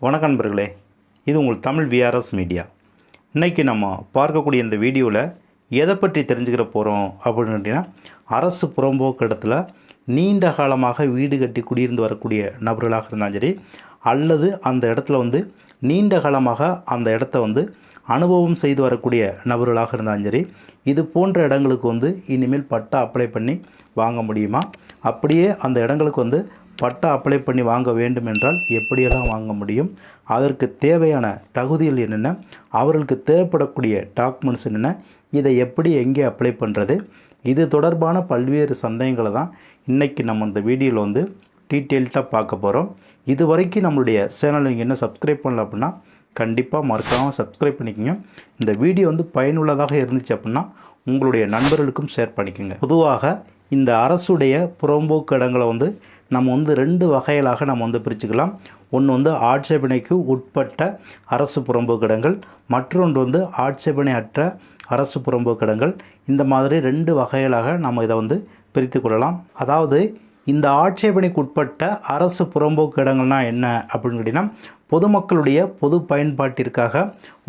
வணக்கம் நண்பர்களே இது உங்கள் தமிழ் விஆர்எஸ் மீடியா இன்றைக்கி நம்ம பார்க்கக்கூடிய இந்த வீடியோவில் எதை பற்றி தெரிஞ்சுக்கிற போகிறோம் அப்படின்னு கேட்டிங்கன்னா அரசு புறம்போக்கு இடத்துல நீண்ட காலமாக வீடு கட்டி குடியிருந்து வரக்கூடிய நபர்களாக இருந்தாலும் சரி அல்லது அந்த இடத்துல வந்து நீண்ட காலமாக அந்த இடத்த வந்து அனுபவம் செய்து வரக்கூடிய நபர்களாக இருந்தாலும் சரி இது போன்ற இடங்களுக்கு வந்து இனிமேல் பட்டா அப்ளை பண்ணி வாங்க முடியுமா? அப்படியே அந்த இடங்களுக்கு வந்து பட்டா அப்ளை பண்ணி வாங்க வேண்டும் என்றால் எப்படியெல்லாம் வாங்க முடியும்? அதற்கு தேவையான தகுதிகள் என்னென்ன? அவர்களுக்கு தேவைப்படக்கூடிய டாக்குமெண்ட்ஸ் என்னென்ன? இதை எப்படி எங்கே அப்ளை பண்ணுறது இது தொடர்பான பல்வேறு சந்தேகங்களை தான் இன்றைக்கி நம்ம இந்த வீடியோவில் வந்து டீட்டெயில்டாக பார்க்க போகிறோம் இது வரைக்கும் நம்மளுடைய சேனலை நீங்கள் என்ன சப்ஸ்கிரைப் பண்ணல அப்படின்னா கண்டிப்பாக மறக்காமல் சப்ஸ்கிரைப் பண்ணிக்கோங்க. இந்த வீடியோ வந்து பயனுள்ளதாக இருந்துச்சு அப்படின்னா உங்களுடைய நண்பர்களுக்கும் ஷேர் பண்ணிக்கோங்க. பொதுவாக இந்த அரசுடைய புறம்போக்கு இடங்களை வந்து நம்ம வந்து ரெண்டு வகைகளாக நம்ம வந்து பிரிச்சுக்கலாம். ஒன்று வந்து ஆட்சேபனைக்கு உட்பட்ட அரசு புறம்பு இடங்கள் மற்றொன்று வந்து ஆட்சேபனை அற்ற அரசு புறம்பு இடங்கள் இந்த மாதிரி ரெண்டு வகைகளாக நம்ம இதை வந்து பிரித்து கொள்ளலாம். அதாவது இந்த ஆட்சேபனைக்கு உட்பட்ட அரசு புறம்போக்கு இடங்கள்னா என்ன அப்படின்னு கேட்டிங்கன்னா பொதுமக்களுடைய பொது பயன்பாட்டிற்காக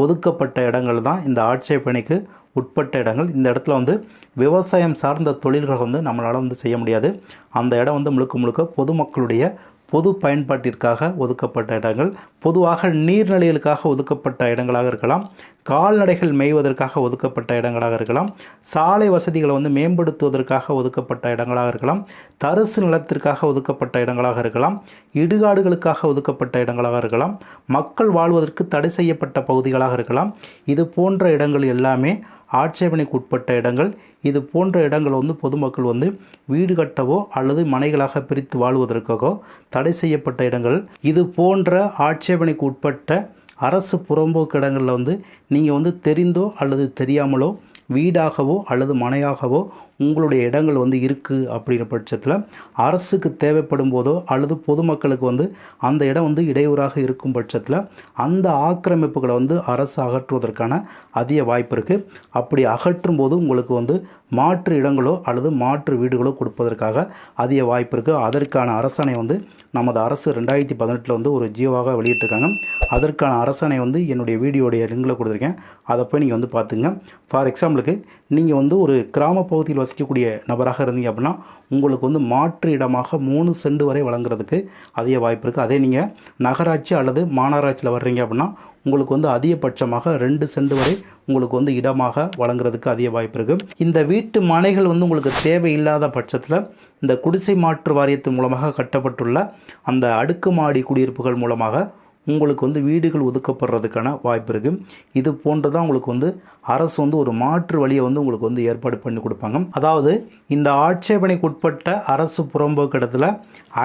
ஒதுக்கப்பட்ட இடங்கள் தான் இந்த ஆட்சேபனைக்கு உட்பட்ட இடங்கள். இந்த இடத்துல வந்து விவசாயம் சார்ந்த தொழில்கள் வந்து நம்மளால் வந்து செய்ய முடியாது. அந்த இடம் வந்து முழுக்க முழுக்க பொதுமக்களுடைய பொது பயன்பாட்டிற்காக ஒதுக்கப்பட்ட இடங்கள். பொதுவாக நீர்நிலைகளுக்காக ஒதுக்கப்பட்ட இடங்களாக இருக்கலாம். கால்நடைகள் மேய்வதற்காக ஒதுக்கப்பட்ட இடங்களாக இருக்கலாம். சாலை வசதிகளை வந்து மேம்படுத்துவதற்காக ஒதுக்கப்பட்ட இடங்களாக இருக்கலாம். தரிசு நிலத்திற்காக ஒதுக்கப்பட்ட இடங்களாக இருக்கலாம். இடுகாடுகளுக்காக ஒதுக்கப்பட்ட இடங்களாக இருக்கலாம். மக்கள் வாழ்வதற்கு தடை செய்யப்பட்ட பகுதிகளாக இருக்கலாம். இது போன்ற இடங்கள் எல்லாமே ஆட்சேபனைக்கு உட்பட்ட இடங்கள். இது போன்ற இடங்கள் வந்து பொதுமக்கள் வந்து வீடு கட்டவோ அல்லது மனைகளாக பிரித்து வாழ்வதற்காகவோ தடை செய்யப்பட்ட இடங்கள். இது போன்ற ஆட்சேபனைக்கு உட்பட்ட அரசு புறம்போக்கு இடங்களில் வந்து நீங்கள் வந்து தெரிந்தோ அல்லது தெரியாமலோ வீடாகவோ அல்லது மனையாகவோ உங்களுடைய இடங்கள் வந்து இருக்குது அப்படிங்கிற பட்சத்தில் அரசுக்கு தேவைப்படும் போதோ அல்லது பொதுமக்களுக்கு வந்து அந்த இடம் வந்து இடையூறாக இருக்கும் பட்சத்தில் அந்த ஆக்கிரமிப்புகளை வந்து அரசு அகற்றுவதற்கான அதிக வாய்ப்பு இருக்குது அப்படி அகற்றும் போது உங்களுக்கு வந்து மாற்று இடங்களோ அல்லது மாற்று வீடுகளோ கொடுப்பதற்காக அதிக வாய்ப்பு இருக்குது அதற்கான அரசாணை வந்து நமது அரசு ரெண்டாயிரத்தி பதினெட்டில் வந்து ஒரு ஜியோவாக வெளியிட்டிருக்காங்க. அதற்கான அரசாணை வந்து என்னுடைய வீடியோடைய லிங்கில் கொடுத்துருக்கேன். அதை போய் நீங்கள் வந்து பார்த்துங்க ஃபார் எக்ஸாம்பிளுக்கு நீங்கள் வந்து ஒரு கிராம பகுதியில் வசிக்கக்கூடிய நபராக இருந்தீங்க அப்படின்னா உங்களுக்கு வந்து மாற்று இடமாக மூணு சென்ட் வரை வழங்குறதுக்கு அதிக வாய்ப்பு இருக்குது அதே நீங்கள் நகராட்சி அல்லது மாநகராட்சியில் வர்றீங்க அப்படின்னா உங்களுக்கு வந்து அதிகபட்சமாக ரெண்டு சென்ட் வரை உங்களுக்கு வந்து இடமாக வழங்குறதுக்கு அதிக வாய்ப்பு இருக்குது இந்த வீட்டு மனைகள் வந்து உங்களுக்கு தேவையில்லாத பட்சத்தில் இந்த குடிசை மாற்று வாரியத்தின் மூலமாக கட்டப்பட்டுள்ள அந்த அடுக்குமாடி குடியிருப்புகள் மூலமாக உங்களுக்கு வந்து வீடுகள் ஒதுக்கப்படுறதுக்கான வாய்ப்பு இருக்குது இது போன்று தான் உங்களுக்கு வந்து அரசு வந்து ஒரு மாற்று வழியை வந்து உங்களுக்கு வந்து ஏற்பாடு பண்ணி கொடுப்பாங்க. அதாவது இந்த ஆட்சேபனைக்கு உட்பட்ட அரசு புறம்போக்கு இடத்துல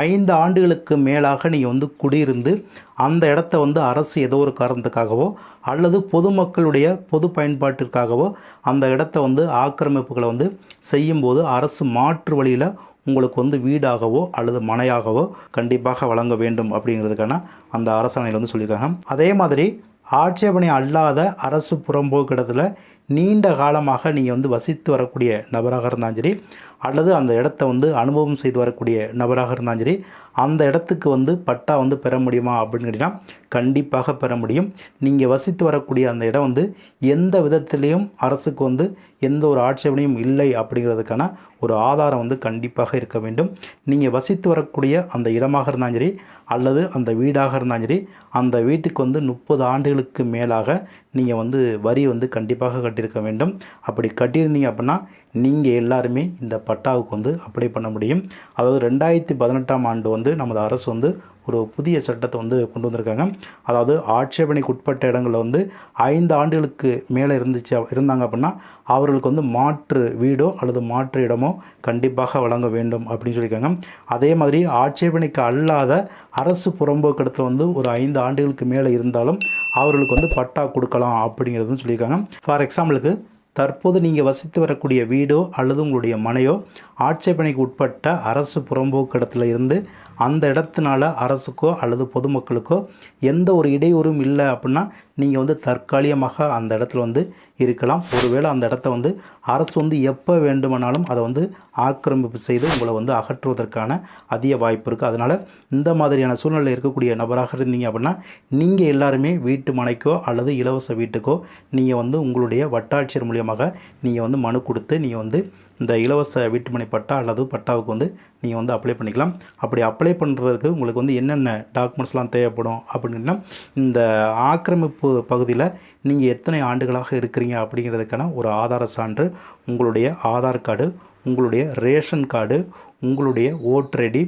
ஐந்து ஆண்டுகளுக்கு மேலாக நீங்கள் வந்து குடியிருந்து அந்த இடத்த வந்து அரசு ஏதோ ஒரு காரணத்துக்காகவோ அல்லது பொதுமக்களுடைய பொது பயன்பாட்டிற்காகவோ அந்த இடத்த வந்து ஆக்கிரமிப்புகளை வந்து செய்யும்போது அரசு மாற்று வழியில் உங்களுக்கு வந்து வீடாகவோ அல்லது மனையாகவோ கண்டிப்பாக வழங்க வேண்டும் அப்படிங்கிறதுக்கான அந்த அரசாணையில் வந்து சொல்லியிருக்காங்க. அதே மாதிரி ஆட்சேபனை அல்லாத அரசு புறம்போக்கு இடத்துல நீண்ட காலமாக நீங்கள் வந்து வசித்து வரக்கூடிய நபராக இருந்தாலும் சரி அல்லது அந்த இடத்த வந்து அனுபவம் செய்து வரக்கூடிய நபராக இருந்தாலும் சரி அந்த இடத்துக்கு வந்து பட்டா வந்து பெற முடியுமா அப்படின்னு கேட்டிங்கன்னா கண்டிப்பாக பெற முடியும். நீங்கள் வசித்து வரக்கூடிய அந்த இடம் வந்து எந்த விதத்திலையும் அரசுக்கு வந்து எந்த ஒரு ஆட்சேபனையும் இல்லை அப்படிங்கிறதுக்கான ஒரு ஆதாரம் வந்து கண்டிப்பாக இருக்க வேண்டும். நீங்கள் வசித்து வரக்கூடிய அந்த இடமாக இருந்தாலும் சரி அல்லது அந்த வீடாக இருந்தாலும் சரி அந்த வீட்டுக்கு வந்து முப்பது ஆண்டுகளுக்கு மேலாக நீங்கள் வந்து வரி வந்து கண்டிப்பாக கட்டியிருக்க வேண்டும். அப்படி கட்டியிருந்தீங்க அப்படின்னா நீங்கள் எல்லாருமே இந்த பட்டாவுக்கு வந்து அப்ளை பண்ண முடியும். அதாவது ரெண்டாயிரத்தி பதினெட்டாம் ஆண்டு வந்து நமது அரசு வந்து ஒரு புதிய சட்டத்தை வந்து கொண்டு வந்திருக்காங்க. அதாவது ஆட்சேபனைக்கு உட்பட்ட இடங்களில் வந்து ஐந்து ஆண்டுகளுக்கு மேலே இருந்துச்சு இருந்தாங்க அப்படின்னா அவர்களுக்கு வந்து மாற்று வீடோ அல்லது மாற்று இடமோ கண்டிப்பாக வழங்க வேண்டும் அப்படின்னு சொல்லியிருக்காங்க. அதே மாதிரி ஆட்சேபனைக்கு அல்லாத அரசு புறம்போக்கு இடத்துல வந்து ஒரு ஐந்து ஆண்டுகளுக்கு மேலே இருந்தாலும் அவர்களுக்கு வந்து பட்டா கொடுக்கலாம் அப்படிங்கிறதும் சொல்லியிருக்காங்க. ஃபார் எக்ஸாம்பிளுக்கு தற்போது நீங்கள் வசித்து வரக்கூடிய வீடோ அல்லது உங்களுடைய மனையோ ஆட்சேபனைக்கு உட்பட்ட அரசு புறம்போக்கு இடத்துல இருந்து அந்த இடத்தினால அரசுக்கோ அல்லது பொதுமக்களுக்கோ எந்த ஒரு இடையூறும் இல்லை அப்படின்னா நீங்கள் வந்து தற்காலிகமாக அந்த இடத்துல வந்து இருக்கலாம். ஒருவேளை அந்த இடத்த வந்து அரசு வந்து எப்போ வேண்டுமானாலும் அதை வந்து ஆக்கிரமிப்பு செய்து உங்களை வந்து அகற்றுவதற்கான அதிக வாய்ப்பு இருக்குது அதனால் இந்த மாதிரியான சூழ்நிலை இருக்கக்கூடிய நபராக இருந்தீங்க அப்படின்னா நீங்கள் எல்லாருமே வீட்டு மனைக்கோ அல்லது இலவச வீட்டுக்கோ நீங்கள் வந்து உங்களுடைய வட்டாட்சியர் மூலியமாக நீங்கள் வந்து மனு கொடுத்து நீங்கள் வந்து இந்த இலவச வீட்டுமனை பட்டா அல்லது பட்டாவுக்கு வந்து நீங்கள் வந்து அப்ளை பண்ணிக்கலாம். அப்படி அப்ளை பண்ணுறதுக்கு உங்களுக்கு வந்து என்னென்ன டாக்குமெண்ட்ஸ்லாம் தேவைப்படும் அப்படின்னா இந்த ஆக்கிரமிப்பு பகுதியில் நீங்கள் எத்தனை ஆண்டுகளாக இருக்கிறீங்க அப்படிங்கிறதுக்கான ஒரு ஆதார சான்று உங்களுடைய ஆதார் கார்டு உங்களுடைய ரேஷன் கார்டு உங்களுடைய ஓட்டர் ஐடி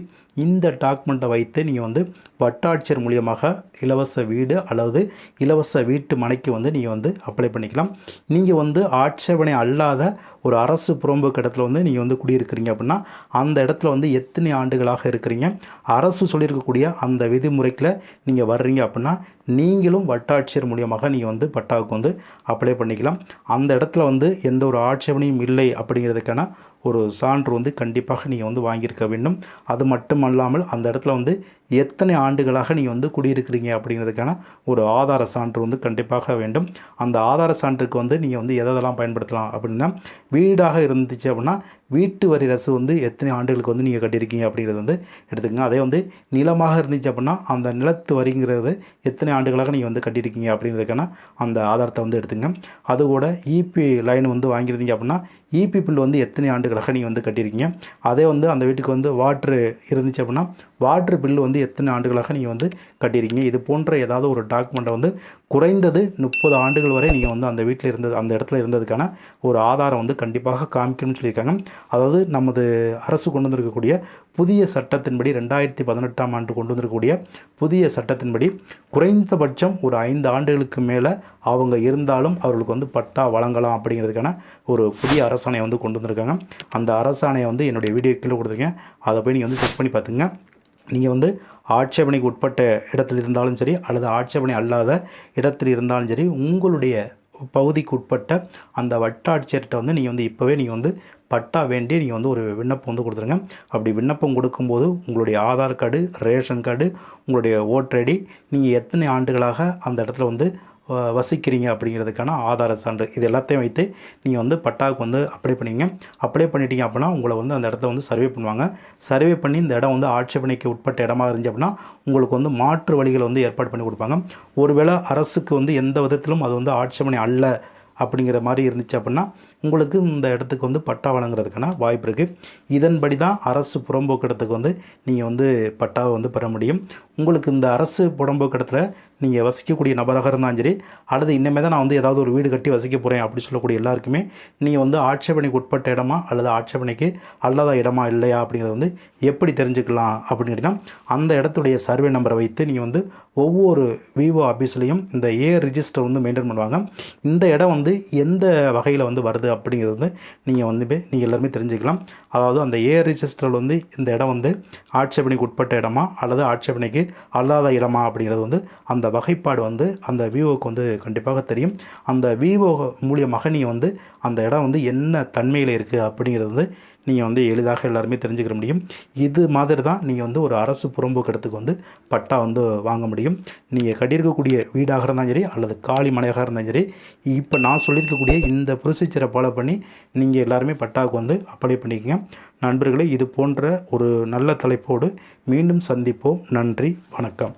இந்த டாக்குமெண்ட்டை வைத்து நீங்கள் வந்து வட்டாட்சியர் மூலியமாக இலவச வீடு அல்லது இலவச வீட்டு மனைக்கு வந்து நீங்கள் வந்து அப்ளை பண்ணிக்கலாம். நீங்கள் வந்து ஆட்சேபனை அல்லாத ஒரு அரசு புறம்போக்கு இடத்துல வந்து நீங்கள் வந்து குடியிருக்கிறீங்க அப்படின்னா அந்த இடத்துல வந்து எத்தனை ஆண்டுகளாக இருக்கிறீங்க? அரசு சொல்லியிருக்கக்கூடிய அந்த விதிமுறைக்கில் நீங்கள் வர்றீங்க அப்படின்னா நீங்களும் வட்டாட்சியர் மூலியமாக நீங்கள் வந்து பட்டாவுக்கு வந்து அப்ளை பண்ணிக்கலாம். அந்த இடத்துல வந்து எந்த ஒரு ஆட்சேபனையும் இல்லை அப்படிங்கிறதுக்கான ஒரு சான்று வந்து கண்டிப்பாக நீங்கள் வந்து வாங்கியிருக்க வேண்டும். அது மட்டுமல்லாமல் அந்த இடத்துல வந்து எத்தனை ஆண்டுகளாக நீங்கள் வந்து குடியிருக்கிறீங்க அப்படிங்கிறதுக்கான ஒரு ஆதார சான்று வந்து கண்டிப்பாக வேண்டும். அந்த ஆதார சான்றுக்கு வந்து நீங்கள் வந்து எதெல்லாம் பயன்படுத்தலாம் அப்படின்னா வீடாக இருந்துச்சு அப்படின்னா வீட்டு வரி ரசு வந்து எத்தனை ஆண்டுகளுக்கு வந்து நீங்கள் கட்டியிருக்கீங்க அப்படிங்கிறது வந்து எடுத்துக்கங்க. அதே வந்து நிலமாக இருந்துச்சு அப்படின்னா அந்த நிலத்து வரிங்கிறது எத்தனை ஆண்டுகளாக நீங்கள் வந்து கட்டியிருக்கீங்க அப்படிங்கிறதுக்கான அந்த ஆதாரத்தை வந்து எடுத்துங்க அது கூட இபி லைன் வந்து வாங்கியிருந்தீங்க அப்படின்னா இபி பில் வந்து எத்தனை ஆண்டுகளாக நீங்கள் வந்து கட்டியிருக்கீங்க? அதே வந்து அந்த வீட்டுக்கு வந்து வாட்ரு இருந்துச்சு அப்படின்னா வாட்ரு பில்லு வந்து எத்தனை ஆண்டுகளாக நீங்கள் வந்து கட்டியிருக்கீங்க? இது போன்ற ஏதாவது ஒரு டாக்குமெண்ட்டை வந்து குறைந்தது முப்பது ஆண்டுகள் வரை நீங்கள் வந்து அந்த வீட்டில் இருந்தது அந்த இடத்துல இருந்ததுக்கான ஒரு ஆதாரம் வந்து கண்டிப்பாக காமிக்கணும்னு சொல்லியிருக்காங்க. அதாவது நமது அரசு கொண்டு வந்திருக்கக்கூடிய புதிய சட்டத்தின்படி ரெண்டாயிரத்தி பதினெட்டாம் ஆண்டு கொண்டு வந்திருக்கக்கூடிய புதிய சட்டத்தின்படி குறைந்தபட்சம் ஒரு ஐந்து ஆண்டுகளுக்கு மேலே அவங்க இருந்தாலும் அவர்களுக்கு வந்து பட்டா வழங்கலாம் அப்படிங்கிறதுக்கான ஒரு புதிய அரசாணையை வந்து கொண்டு வந்திருக்காங்க. அந்த அரசாணையை வந்து என்னுடைய வீடியோ கீழே கொடுத்துருக்கேன். அதை போய் நீங்கள் வந்து செக் பண்ணி பார்த்துங்க நீங்கள் வந்து ஆட்சேபனைக்கு உட்பட்ட இடத்தில் இருந்தாலும் சரி அல்லது ஆட்சேபனை அல்லாத இடத்தில் இருந்தாலும் சரி உங்களுடைய பகுதிக்கு உட்பட்ட அந்த வட்டாட்சியர்கிட்ட வந்து நீங்கள் வந்து இப்போவே நீங்கள் வந்து பட்டா வேண்டி நீங்கள் வந்து ஒரு விண்ணப்பம் வந்து கொடுத்துருங்க. அப்படி விண்ணப்பம் கொடுக்கும்போது உங்களுடைய ஆதார் கார்டு ரேஷன் கார்டு உங்களுடைய ஓட்டர் ஐடி நீங்கள் எத்தனை ஆண்டுகளாக அந்த இடத்துல வந்து வசிக்கிறீங்க அப்படிங்கிறதுக்கான ஆதார சான்று. இது எல்லாத்தையும் வைத்து நீங்கள் வந்து பட்டாவுக்கு வந்து அப்ளை பண்ணிங்க. அப்ளை பண்ணிட்டீங்க அப்படின்னா உங்களை வந்து அந்த இடத்த வந்து சர்வே பண்ணுவாங்க. சர்வே பண்ணி இந்த இடம் வந்து ஆட்சேபனைக்கு உட்பட்ட இடமா இருந்துச்சு அப்படின்னா உங்களுக்கு வந்து மாற்று வழிகளை வந்து ஏற்பாடு பண்ணி கொடுப்பாங்க. ஒருவேளை அரசுக்கு வந்து எந்த விதத்திலும் அது வந்து ஆட்சேபனை அல்ல அப்படிங்கிற மாதிரி இருந்துச்சு அப்படின்னா உங்களுக்கு இந்த இடத்துக்கு வந்து பட்டா வழங்குறதுக்கான வாய்ப்பு இருக்குது இதன்படி தான் அரசு புறம்போக்கு இடத்துக்கு வந்து நீங்கள் வந்து பட்டாவை வந்து பெற முடியும். உங்களுக்கு இந்த அரசு புறம்போக்கு இடத்துல நீங்கள் வசிக்கக்கூடிய நபராக இருந்தாலும் சரி அல்லது இன்னமே தான் நான் வந்து ஏதாவது ஒரு வீடு கட்டி வசிக்க போகிறேன் அப்படி சொல்லக்கூடிய எல்லாருக்குமே நீங்கள் வந்து ஆட்சேபனைக்கு உட்பட்ட இடமா அல்லது ஆட்சேபனைக்கு அல்லாத இடமா இல்லையா அப்படிங்கிறத வந்து எப்படி தெரிஞ்சுக்கலாம் அப்படின்னு கேட்டிங்கன்னா அந்த இடத்துடைய சர்வே நம்பரை வைத்து நீங்கள் வந்து ஒவ்வொரு விவோ ஆஃபீஸ்லேயும் இந்த ஏ ரிஜிஸ்டர் வந்து மெயின்டைன் பண்ணுவாங்க. இந்த இடம் வந்து எந்த வகையில் வந்து வருது அப்படிங்கிறது வந்து நீங்கள் வந்து போய் நீங்கள் எல்லாருமே தெரிஞ்சுக்கலாம். அதாவது அந்த ஏ ரிஜிஸ்டரில் வந்து இந்த இடம் வந்து ஆட்சேபனைக்கு உட்பட்ட இடமா அல்லது ஆட்சேபனைக்கு அல்லாத இடமா அப்படிங்கிறது வந்து அந்த வகைப்பாடு வந்து அந்த விவோவுக்கு வந்து கண்டிப்பாக தெரியும். அந்த விவோ மூலியமாக நீங்கள் வந்து அந்த இடம் வந்து என்ன தன்மையில் இருக்குது அப்படிங்கிறது வந்து நீங்கள் வந்து எளிதாக எல்லாருமே தெரிஞ்சுக்கிற முடியும். இது மாதிரி தான் நீங்கள் வந்து ஒரு அரசு புறம்போக்கு இடத்துக்கு வந்து பட்டா வந்து வாங்க முடியும். நீங்கள் கட்டியிருக்கக்கூடிய வீடாக இருந்தாலும் சரி அல்லது காலி மனையாக இருந்தாலும் சரி இப்போ நான் சொல்லியிருக்கக்கூடிய இந்த ப்ரொசீஜரை ஃபாலோ பண்ணி நீங்கள் எல்லாருமே பட்டாவுக்கு வந்து அப்ளை பண்ணிக்கங்க. நண்பர்களே இது போன்ற ஒரு நல்ல தலைப்போடு மீண்டும் சந்திப்போம். நன்றி வணக்கம்.